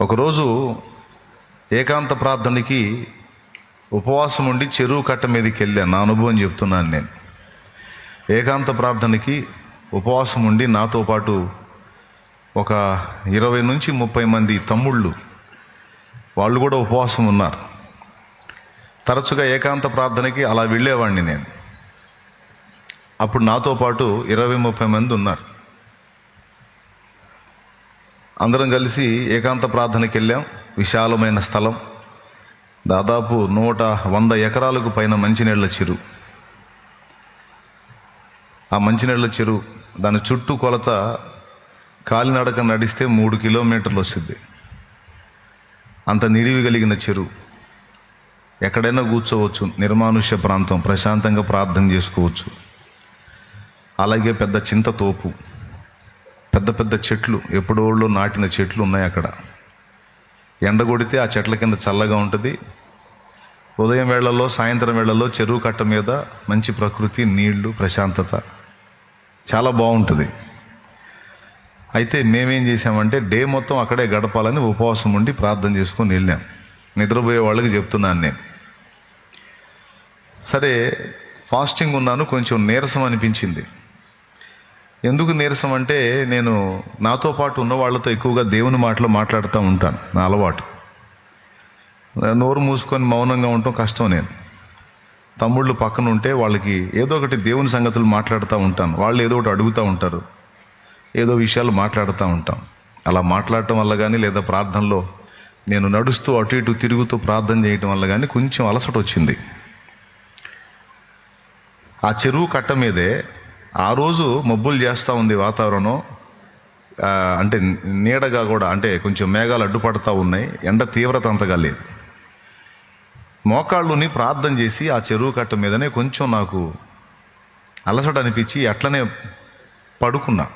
ఒకరోజు ఏకాంత ప్రార్థనకి ఉపవాసం ఉండి చెరువు కట్ట మీదకి వెళ్ళాను నా అనుభవం చెప్తున్నాను నేను. ఏకాంత ప్రార్థనకి ఉపవాసం ఉండి నాతో పాటు ఒక ఇరవై నుంచి ముప్పై మంది తమ్ముళ్ళు వాళ్ళు కూడా ఉపవాసం ఉన్నారు. తరచుగా ఏకాంత ప్రార్థనకి అలా వెళ్ళేవాడిని నేను. అప్పుడు నాతో పాటు ఇరవై ముప్పై మంది ఉన్నారు. అందరం కలిసి ఏకాంత ప్రార్థనకి వెళ్ళాం విశాలమైన స్థలం. దాదాపు నూట వంద ఎకరాలకు పైన మంచినీళ్ళ చెరువు ఆ మంచినీళ్ళ చెరువు దాని చుట్టూ కొలత కాలినడక నడిస్తే మూడు కిలోమీటర్లు వస్తుంది. అంత నిడివి కలిగిన చెరువు ఎక్కడైనా కూర్చోవచ్చు నిర్మానుష్య ప్రాంతం ప్రశాంతంగా ప్రార్థన చేసుకోవచ్చు. అలాగే పెద్ద చింత తోపు. పెద్ద పెద్ద చెట్లు ఎప్పుడోళ్ళు నాటిన చెట్లు ఉన్నాయి అక్కడ. ఎండ కొడితే ఆ చెట్ల కింద చల్లగా ఉంటుంది. ఉదయం వేళల్లో సాయంత్రం వేళల్లో చెరువు కట్ట మీద మంచి ప్రకృతి నీళ్ళు ప్రశాంతత. చాలా బాగుంటుంది. అయితే మేమేం చేసామంటే డే మొత్తం అక్కడే గడపాలని ఉపవాసం ఉండి ప్రార్థన చేసుకొని వెళ్ళాం. నిద్రపోయే వాళ్ళకి చెప్తున్నాను నేను. సరే ఫాస్టింగ్ ఉన్నాను కొంచెం నీరసం అనిపించింది. ఎందుకు నీరసం అంటే నేను నాతో పాటు ఉన్న వాళ్ళతో ఎక్కువగా దేవుని మాటలు మాట్లాడుతూ ఉంటాను నా అలవాటు. నోరు మూసుకొని మౌనంగా ఉండటం కష్టం నేను. తమ్ముళ్ళు పక్కన ఉంటే వాళ్ళకి ఏదో ఒకటి దేవుని సంగతులు మాట్లాడుతూ ఉంటాను. వాళ్ళు ఏదో ఒకటి అడుగుతూ ఉంటారు. ఏదో విషయాలు మాట్లాడుతూ ఉంటాం. అలా మాట్లాడటం వల్ల కానీ లేదా ప్రార్థనలో నేను నడుస్తూ అటు ఇటు తిరుగుతూ ప్రార్థన చేయటం వల్ల కానీ కొంచెం అలసట వచ్చింది. ఆ చెరువు కట్ట మీదే ఆ రోజు మబ్బులు చేస్తూ ఉంది వాతావరణం. అంటే నీడగా కూడా అంటే కొంచెం మేఘాలు అడ్డుపడతా ఉన్నాయి. ఎండ తీవ్రత అంతగా లేదు. మోకాళ్ళుని ప్రార్థన చేసి ఆ చెరువు కట్ట మీదనే కొంచెం నాకు అలసట అనిపించి అట్లనే పడుకున్నా.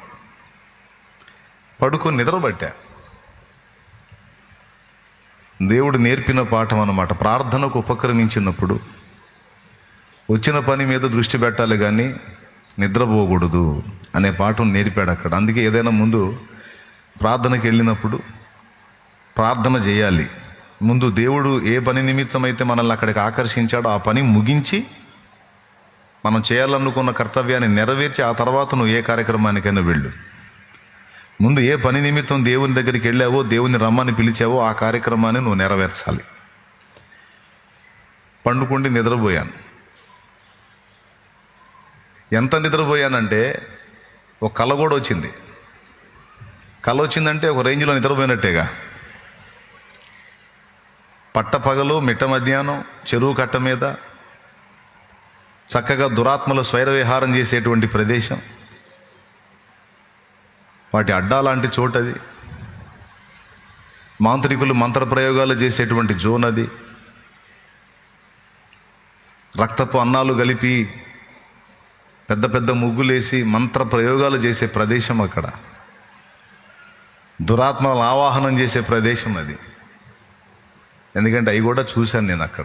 పడుకొని నిద్రపట్టా. దేవుడు నేర్పిన పాఠం అన్నమాట. ప్రార్థనకు ఉపక్రమించినప్పుడు వచ్చిన పని మీద దృష్టి పెట్టాలి కానీ నిద్రపోకూడదు అనే పాఠం నేర్పాడు అక్కడ. అందుకే ఏదైనా ముందు ప్రార్థనకి వెళ్ళినప్పుడు ప్రార్థన చేయాలి. ముందు దేవుడు ఏ పని నిమిత్తం అయితే మనల్ని అక్కడికి ఆకర్షించాడో ఆ పని ముగించి మనం చేయాలనుకున్న కర్తవ్యాన్ని నెరవేర్చి ఆ తర్వాత నువ్వు ఏ కార్యక్రమానికైనా వెళ్ళు. ముందు ఏ పని నిమిత్తం దేవుని దగ్గరికి వెళ్ళావో దేవుని రమ్మని పిలిచావో ఆ కార్యక్రమాన్ని నువ్వు నెరవేర్చాలి. పండుకుండి నిద్రపోయాను. ఎంత నిద్రపోయానంటే ఒక కళ కూడా వచ్చింది. కళ వచ్చిందంటే ఒక రేంజ్లో నిద్రపోయినట్టేగా. పట్టపగలు మిట్ట మధ్యాహ్నం చెరువు కట్ట మీద చక్కగా దురాత్మలు స్వైర విహారం చేసేటువంటి ప్రదేశం. వాటి అడ్డా లాంటి చోటు అది. మాంత్రికులు మంత్ర ప్రయోగాలు చేసేటువంటి జోన్ అది. రక్తపు అన్నాలు కలిపి పెద్ద పెద్ద ముగ్గులేసి మంత్ర ప్రయోగాలు చేసే ప్రదేశం అక్కడ. దురాత్మలు ఆవాహనం చేసే ప్రదేశం అది. ఎందుకంటే అవి కూడా చూశాను నేను అక్కడ.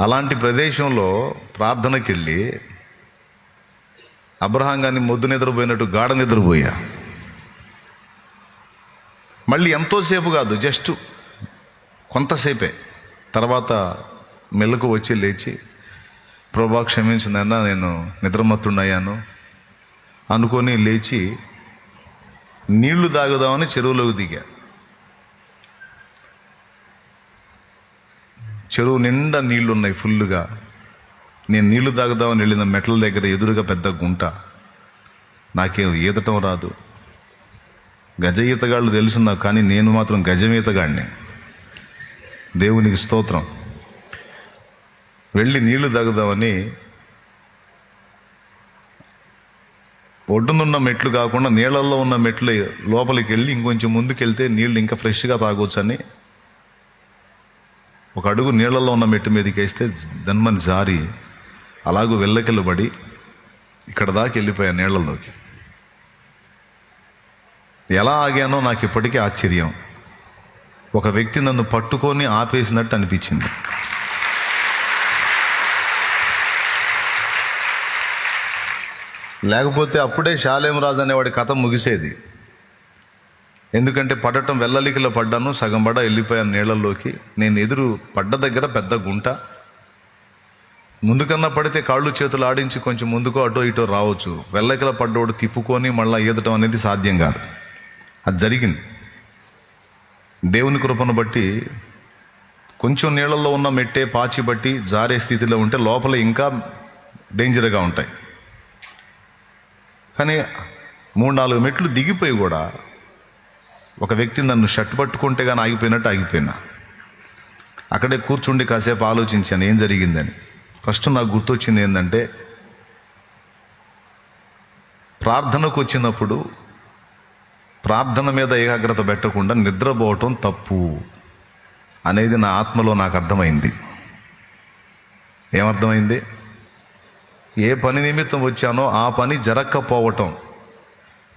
అలాంటి ప్రదేశంలో ప్రార్థనకి వెళ్ళి అబ్రహాం గారిని మొద్దు నిద్రపోయినట్టు గాఢ నిద్రపోయా. మళ్ళీ ఎంతోసేపు కాదు జస్ట్ కొంతసేపే. తర్వాత మెల్లకు వచ్చి లేచి ప్రభా క్షమించిందన్న నేను నిద్రమత్తుండయ్యాను. అనుకొని లేచి నీళ్ళు తాగుదామని చెరువులోకి దిగా. చెరువు నిండా నీళ్ళు ఉన్నాయి ఫుల్లుగా. నేను నీళ్ళు తాగుదామని వెళ్ళిన మెట్ల దగ్గర ఎదురుగా పెద్ద గుంట. నాకేం ఈదటం రాదు. గజ ఈతగాళ్ళు తెలుసు నాకు కానీ నేను మాత్రం గజం ఈతగాడిని. దేవునికి స్తోత్రం. వెళ్ళి నీళ్ళు తాగుదామని ఒడ్డునున్న మెట్లు కాకుండా నీళ్ళల్లో ఉన్న మెట్లు లోపలికి వెళ్ళి ఇంకొంచెం ముందుకెళ్తే నీళ్ళు ఇంకా ఫ్రెష్గా తాగొచ్చని ఒక అడుగు నీళ్ళల్లో ఉన్న మెట్టు మీదకి వేస్తే దన్మని జారి అలాగూ వెళ్ళకెళ్ళబడి ఇక్కడ దాకా వెళ్ళిపోయా నీళ్ళల్లోకి. ఎలా ఆగానో నాకు ఇప్పటికీ ఆశ్చర్యం. ఒక వ్యక్తి నన్ను పట్టుకొని ఆపేసినట్టు అనిపించింది. లేకపోతే అప్పుడే శాలేం రాజు అనేవాడి కథ ముగిసేది. ఎందుకంటే పడటం వెల్లలికలో పడ్డాను సగం పడ వెళ్ళిపోయాను నీళ్ళల్లోకి. నేను ఎదురు పడ్డ దగ్గర పెద్ద గుంట. ముందుకన్నా పడితే కాళ్ళు చేతులు ఆడించి కొంచెం ముందుకో అటో ఇటో రావచ్చు. వెల్లకిల పడ్డోడు తిప్పుకొని మళ్ళీ ఈదటం అనేది సాధ్యం కాదు. అది జరిగింది. దేవుని కృపను బట్టి కొంచెం నీళ్ళల్లో ఉన్న మెట్టే పాచి బట్టి జారే స్థితిలో ఉంటే లోపల ఇంకా డేంజర్గా ఉంటాయి. కానీ మూడు నాలుగు మెట్లు దిగిపోయి కూడా ఒక వ్యక్తి నన్ను షర్ట్ పట్టుకుంటే కానీ ఆగిపోయినట్టు ఆగిపోయినా. అక్కడే కూర్చుండి కాసేపు ఆలోచించాను ఏం జరిగిందని. ఫస్ట్ నాకు గుర్తొచ్చింది ఏంటంటే ప్రార్థనకు వచ్చినప్పుడు ప్రార్థన మీద ఏకాగ్రత పెట్టకుండా నిద్రపోవటం తప్పు అనేది నా ఆత్మలో నాకు అర్థమైంది. ఏమర్థమైంది? ఏ పని నిమిత్తం వచ్చానో ఆ పని జరగకపోవటం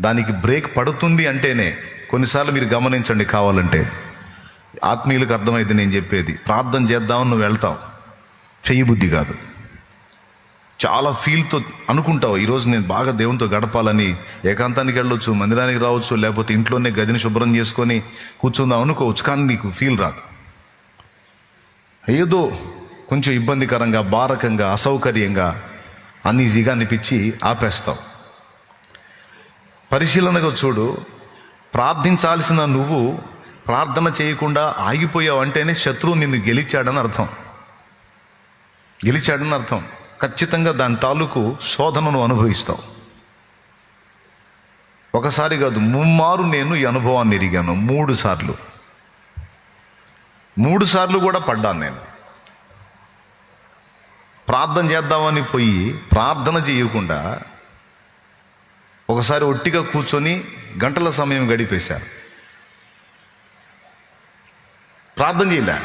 దానికి బ్రేక్ పడుతుంది అంటేనే కొన్నిసార్లు మీరు గమనించండి కావాలంటే. ఆత్మీయులకు అర్థమైంది నేను చెప్పేది ప్రార్థన చేద్దామని నువ్వు వెళ్తావు. చేయబుద్ధి కాదు. చాలా ఫీల్తో అనుకుంటావు ఈరోజు నేను బాగా దేవునితో గడపాలని ఏకాంతానికి వెళ్ళొచ్చు మందిరానికి రావచ్చు లేకపోతే ఇంట్లోనే గదిని శుభ్రం చేసుకొని కూర్చుందాం అనుకోవచ్చు కానీ నీకు ఫీల్ రాదు. ఏదో కొంచెం ఇబ్బందికరంగా బారకంగా అసౌకర్యంగా అన్ఈజీగా అనిపించి ఆపేస్తావు పరిశీలనగా చూడు ప్రార్థించాల్సిన నువ్వు ప్రార్థన చేయకుండా ఆగిపోయావు అంటేనే శత్రువు నిన్ను గెలిచాడని అర్థం. గెలిచాడని అర్థం. ఖచ్చితంగా దాని తాలూకు శోధనను అనుభవిస్తావు. ఒకసారి కాదు ముమ్మారు నేను ఈ అనుభవాన్ని ఎరిగాను మూడు సార్లు. మూడు సార్లు కూడా పడ్డాను నేను. ప్రార్థన చేద్దామని పోయి ప్రార్థన చేయకుండా ఒకసారి ఒట్టిగా కూర్చొని గంటల సమయం గడిపేశారు. ప్రార్థన చేయలే.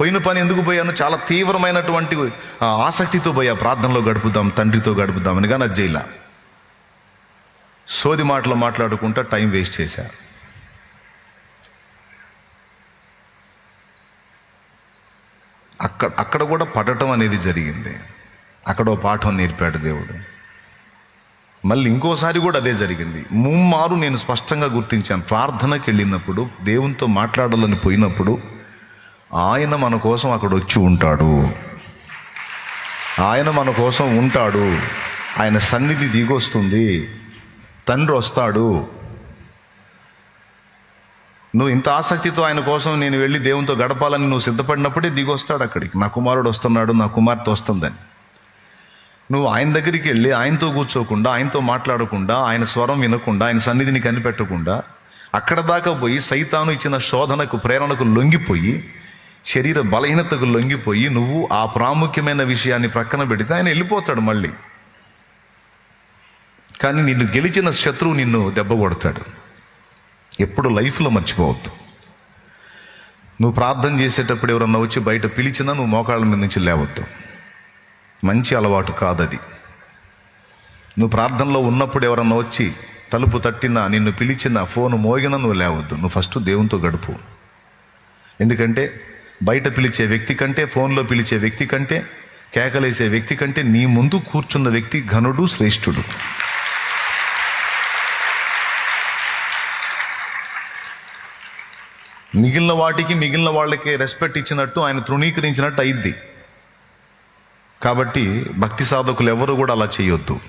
పోయిన పని ఎందుకు పోయాను? చాలా తీవ్రమైనటువంటి ఆసక్తితో పోయా ప్రార్థనలో గడుపుదాం తండ్రితో గడుపుదామని కానీ అది చేయలే. సోది మాటలు మాట్లాడుకుంటా టైం వేస్ట్ చేశారు అక్కడ అక్కడ కూడా పడటం అనేది జరిగింది. అక్కడ పాఠం నేర్పాడు దేవుడు. మళ్ళీ ఇంకోసారి కూడా అదే జరిగింది. ముమ్మారు నేను స్పష్టంగా గుర్తించాను. ప్రార్థనకి వెళ్ళినప్పుడు దేవునితో మాట్లాడాలని పోయినప్పుడు ఆయన మన కోసం అక్కడ వచ్చి ఉంటాడు. ఆయన మన కోసం ఉంటాడు. ఆయన సన్నిధి దిగొస్తుంది. తండ్రి వస్తాడు. నువ్వు ఇంత ఆసక్తితో ఆయన కోసం నేను వెళ్ళి దేవునితో గడపాలని నువ్వు సిద్ధపడినప్పుడే దిగొస్తాడు అక్కడికి. నా కుమారుడు వస్తున్నాడు నా కుమార్తె వస్తుందని. నువ్వు ఆయన దగ్గరికి వెళ్ళి ఆయనతో కూర్చోకుండా ఆయనతో మాట్లాడకుండా ఆయన స్వరం వినకుండా ఆయన సన్నిధిని కనిపెట్టకుండా అక్కడ దాకా పోయి సైతాను ఇచ్చిన శోధనకు ప్రేరణకు లొంగిపోయి శరీర బలహీనతకు లొంగిపోయి నువ్వు ఆ ప్రాముఖ్యమైన విషయాన్ని ప్రక్కన పెడితే ఆయన వెళ్ళిపోతాడు మళ్ళీ. కానీ నిన్ను గెలిచిన శత్రువు నిన్ను దెబ్బ కొడతాడు. ఎప్పుడు లైఫ్లో మర్చిపోవద్దు. నువ్వు ప్రార్థన చేసేటప్పుడు ఎవరన్నా వచ్చి బయట పిలిచినా నువ్వు మోకాళ్ళ మీద నుంచి లేవద్దు. మంచి అలవాటు కాదది. నువ్వు ప్రార్థనలో ఉన్నప్పుడు ఎవరన్నా వచ్చి తలుపు తట్టినా నిన్ను పిలిచినా ఫోన్ మోగినా నువ్వు లేవద్దు. నువ్వు ఫస్ట్ దేవునితో గడుపు. ఎందుకంటే బయట పిలిచే వ్యక్తి కంటే ఫోన్లో పిలిచే వ్యక్తి కంటే కేకలేసే వ్యక్తి కంటే నీ ముందు కూర్చున్న వ్యక్తి ఘనుడు శ్రేష్ఠుడు. మిగిలిన వాటికి మిగిలిన వాళ్ళకి రెస్పెక్ట్ ఇచ్చినట్టు ఆయన తృణీకరించినట్టు అయింది కాబట్టి భక్తి సాధకులు ఎవరు కూడా అలా చేయొద్దు.